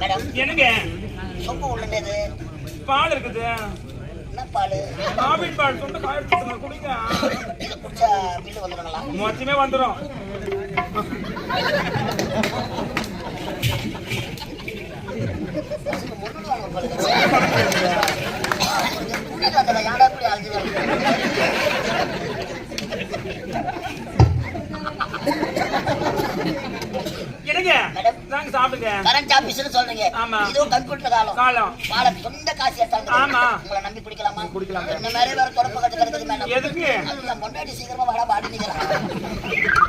Madam என்னங்க? சொம்பு உள்ளது பால் இருக்குது. என்ன பால்? ஆவின் பால் சொந்த வச்சுக்கோங்க குடிங்க. இது குடிச்சா பில்லு வந்துடுங்களா மொத்தமே வந்துடும் சாப்பிடுங்க. கரண்ட் ஆபீஸ்னு சொல்றீங்க. ஆமா. இதுவும் கம்ப்யூட்டர் காலம். காலம். சொந்த காசு எடுத்தாங்க ஆமா. உங்களை நம்பி குடிக்கலாமா குடிக்கலாம். இந்த மாதிரி வேற குழப்ப கட்டுக்கிறது மேடம். எதுக்கு? சீக்கிரமா வர பாடிக்கிறேன்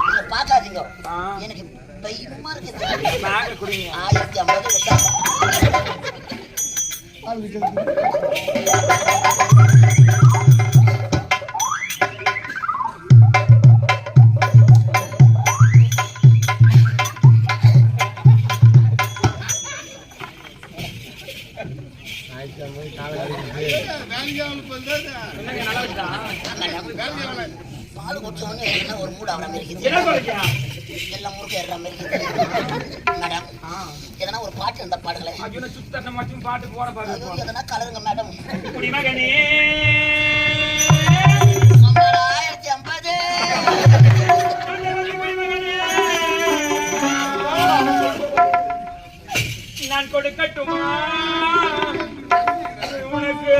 இதை பார்க்காதீங்க. ஆ. எனக்கு பயமா இருக்குது நாங்க குடிங்க. ஆயிரத்தி ஐம்பது பால் குடிச்சவொடனே என்ன ஒரு மூடு ஆகிற மாதிரி இருக்குது எல்லாம் முறுக்கு ஏறுற மாதிரி இருக்குது. மேடம் எதனா ஒரு பாட்டு இருந்தா மட்டும் பாட்டு போட பாருங்க. எதனா கலருங்க மேடம். ஆயிரத்தி ஐம்பது. நான் கொடுக்கட்டுமா? உனக்கு.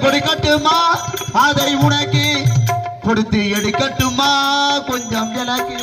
கொடுக்கட்டுமா? அதை உனக்கு கொடுத்து எடுக்கட்டுமா? கொஞ்சம் எனக்கு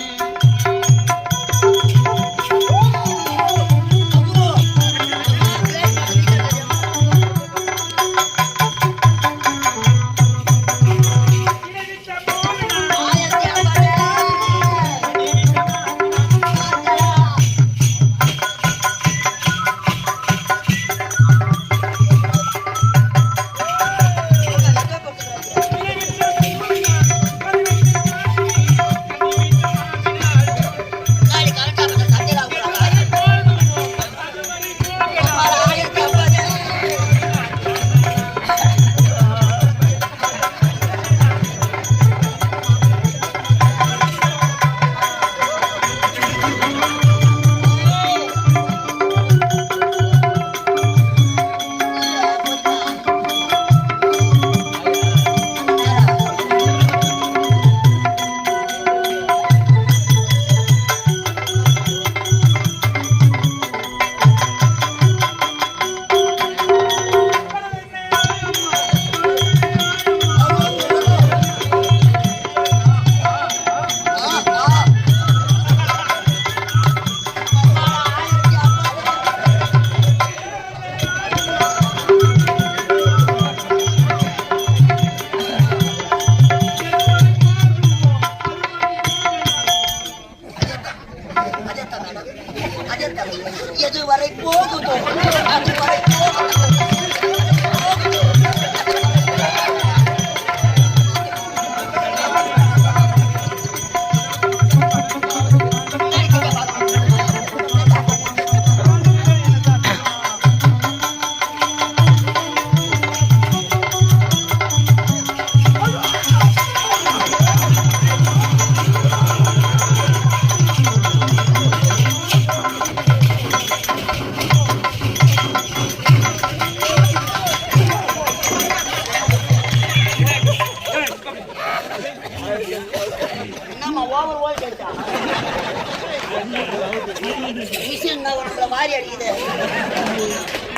வாரி அடிக்குது.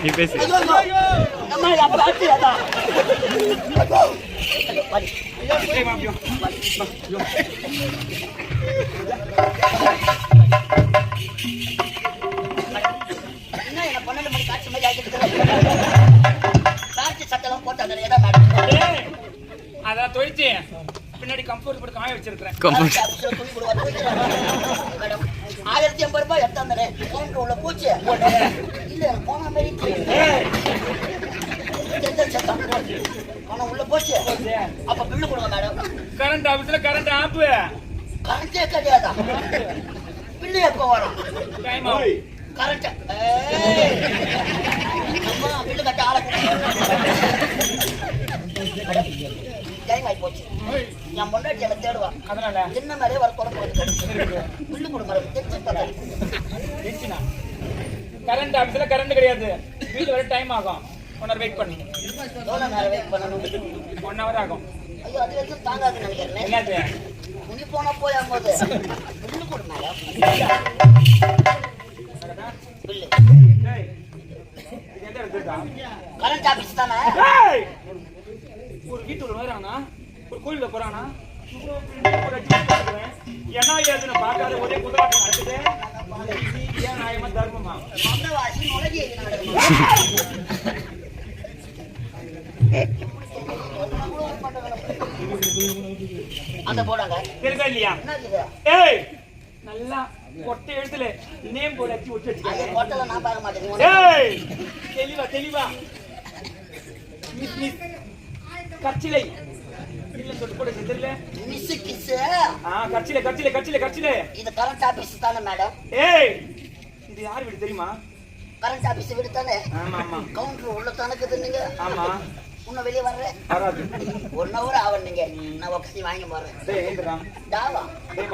நீ பேசு. அம்மா, அப்ப அதான். என்ன என்ன பன்னெண்டு மணி காட்சி மாதிரி ஆக்கிட்டு காட்சி சட்டெல்லாம் போட்டு அதில் ஏதா மேடம் அதான் தொழிச்சு பின்னாடி கம்ஃபர்ட் போட்டு காய வச்சிருக்கிறேன். கரண்ட் ஆயிரத்தி ஐம்பது ரூபாய் எடுத்தாந்தனே கவுண்டர் உள்ள பூச்சி இல்ல போன மாதிரி பணம் உள்ள போச்சு அப்ப பில்லு கொடுங்க மேடம் கரண்ட் ஆபீஸ்ல கரண்ட் ஆப் கரண்டே கிடையாதா? பில்லு எப்போ வரும்? கரண்ட் அம்மா பில்லு கட்ட ஆளை டைம் ஆகி போச்சு என் பொண்டாட்டி எனக்கு தேடுவா. அதனால சின்ன மாதிரியே வர குழப்பம் பில்லு கொடுங்க மேடம் தெரிஞ்சு பார்த்தா. கரண்ட் ஆபீஸ்ல கரண்ட் கிடையாது. வீட்டு வர டைம் ஆகும். ஒன் ஹவர் வெயிட் பண்ணு. எவ்வளோ நேரம் வெயிட் பண்ணணும்? ஒன் ஹவர் ஆகும். ஐயோ அது வரைக்கும் தாங்காதுன்னு நினைக்கிறேன். என்னது? துணி போனா பில்லு கொடு மேடம் பில்லு. எந்த இடத்துக்கா? கரண்ட் ஆபீஸ் தானே! ஒரு வரானா? ஒரு கோயில்ல பார்க்கிறேன். என்ன ஏதுன்னு பார்க்காத ஒரே குதிராட்டம் நடக்குது. ஏன் நியாயமா தர்மமா? அந்த போடாங்க இருக்கா இல்லையா? ஏய்! நல்லா கொட்டை எழுத்துல நேம் போல அடிச்சு ஒட்டி அது வச்சுக்க கொட்டல நான் பார்க்க மாட்டேன். ஏய்! தெளிவா தெளிவா. Miss miss. கச்சிலை சொல்லு கூட தெரியல. மிஸ் கிஸ் ஆ கச்சிலை கச்சிலை கச்சிலை கச்சிலை இது கரண்ட் ஆபீஸ் தானே மேடம் ஏய் இது யார் வீடு தெரியுமா? கரண்ட் ஆபீஸ் விடு தானே. ஆமா ஆமா. கவுண்டர் உள்ள தனக்குது நீங்க? ஆமா. இன்னும் வெளியே வராது. ஒன் ஹவர் ஆகும் நீங்க. நான் ஒக்கசி வாங்கி போறேன் டேய் ஏந்திரா டாவா டேய்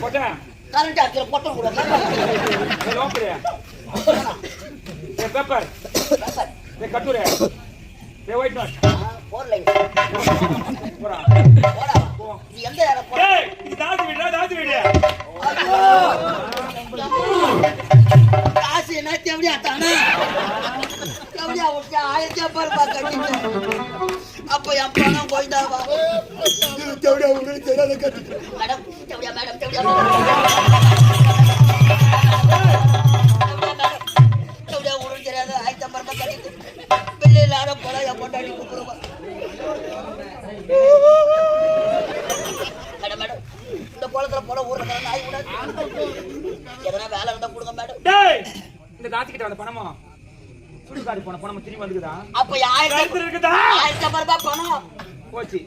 கொட்டா கரண்ட் ஆபீஸ்ல பொட்டம் கூட டேய் லோக்கரே டேய் பேப்பர் டேய் கட்டுரே டேய் ஒயிட் நோட் போர் லைன் போடா. போடா இது எந்த இடம் போட. டேய் இது தாசி வீடுடா தாசி வீடு. ஐயோ! காசு என்ன தேவடியா தானே தேவடியா ஆயிரத்தி கட்டிட்டு. அப்ப என் பணம் போய்தாவா தேவடியா உங்களுக்கு தெரியாத கட்டிட்டு. மேடம் தேவடியா மேடம் தேவடியா இல்லாத போல என் பொண்டாடி கூப்பிடுவா மேடம் மேடம் இந்த கோலத்துல போல ஊர்ல நாய் விடாது எதனா வேலை இருந்தா கொடுங்க மேடம். இந்த தாசி கிட்ட வந்த பணமா? சுடுகாடு போன பணம் திரும்பி வந்துக்குதா? அப்ப கருத்து இருக்குதா? ஆயிரத்தி ரூபாய் பணம். போச்சு.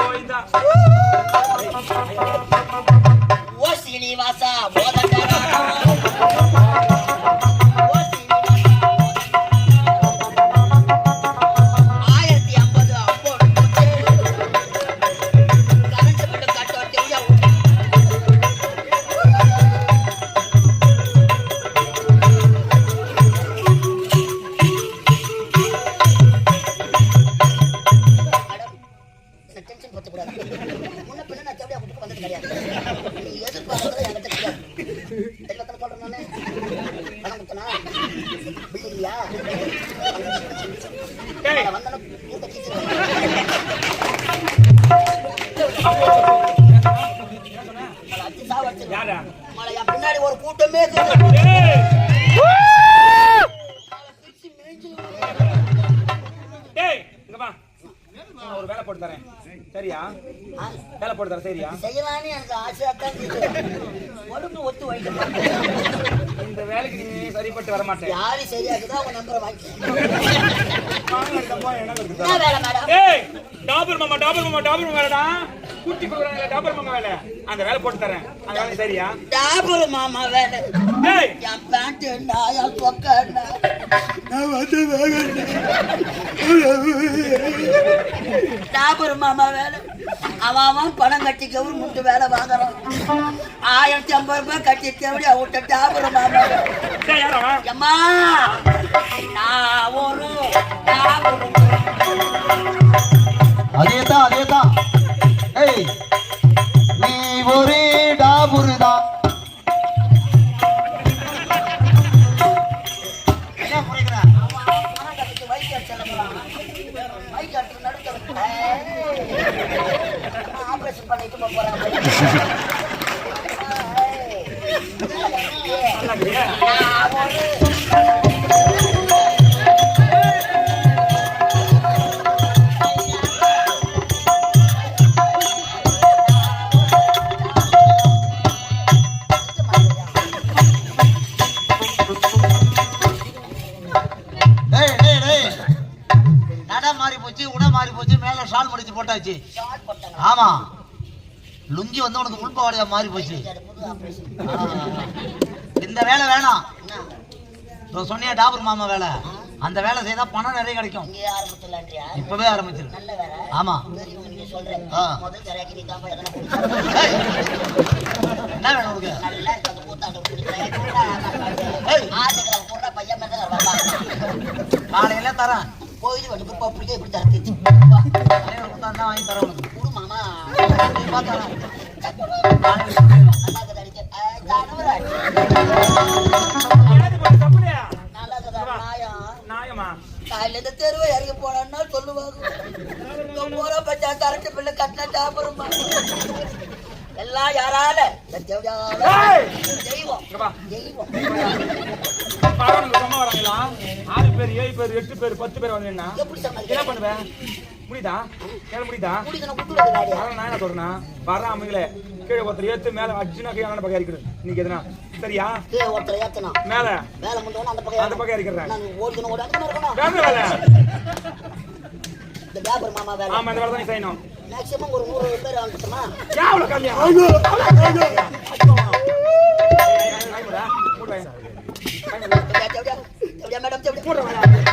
கோயிந்தா பின்னாடி ஒரு கூட்டமே ஒரு வேலை போட்டு தரேன். சரியா? வேலை போட்டு தரேன் சரியா? செய்யலான்னு எனக்கு ஆசையா தான் ஒழுங்கு ஒத்து வைக்க இந்த வேலைக்கு நீ சரிப்பட்டு வர மாட்டேன். யாரு சரியாக்குதோ அவங்க நம்பரை வாங்கி டாபர் மாமா டாபர் மாமா டாபர் மாமா வேலைடா குட்டி கொடுக்குறாங்க. டாபர் மாமா வேலை. அந்த வேலை போட்டு தரேன். அந்த வேலை சரியா? டாபர் மாமா வேலை. டேய் என் பேண்ட் சொக்க என்ன? நான் வந்து வேலை டாபர் மாமா வேலை. அவன் அவன் பணம் கட்டிக்கவும் முட்டு வேலை வாங்குறான். ஆயிரத்தி ஐம்பது ரூபாய் கட்டி தேவடி விட்ட டாபர் மாமா எம்மா நான் ஒரு நான் ஆபரேஷன் பண்ணிட்டு போறாங்க போட்டாங்க? ஆமா. லுங்கி வந்து உனக்கு உள்பாவாடையா மாறி போச்சு. இந்த வேலை வேணாம். இப்போ சொன்னியா டாபர் மாமா வேலை? அந்த வேலை செய்தா பணம் நிறைய கிடைக்கும். இப்பவே ஆரம்பிச்சிரு. ஆமா. என்ன வேணும் உனக்கு? காலையில தரேன். கோயில் வந்து பப்பிடிக்க இப்படி தரத்துச்சு வாங்கி தரேன் உனக்கு குடு மாமா காலையில இந்த தெருவை இறங்கி போனான்னா சொல்லுவாங்க இங்க போற பச்சா கரண்ட் பில்லு கட்டின சாப்பிடுமா எல்லாம் யாரால! தெய்வம். தெய்வம் பேர் எட்டு பேர் பத்து பேர் வந்து என்ன என்ன பண்ணுவேன் முடியுதா? கேள முடியுதா? நான் என்ன சொல்றேன்னா வர அமைகளே கீழே ஒருத்தர் ஏத்து மேல அர்ஜுனா கையான பக்கம் இருக்கிறது இன்னைக்கு எதுனா? சரியா? கீழே ஒருத்தர் ஏத்தணும் மேல. மேல முந்தவன அந்த பக்கம் அந்த பக்கம் இருக்கிறேன் வேற வேலை. இந்த வியாபார மாமா வேலை. ஆமா இந்த வேலை தான் செய்யணும். மேக்சிமம் ஒரு நூறு பேர் ஏன் அவ்வளவு கம்மியா? தேவடியா மேடம்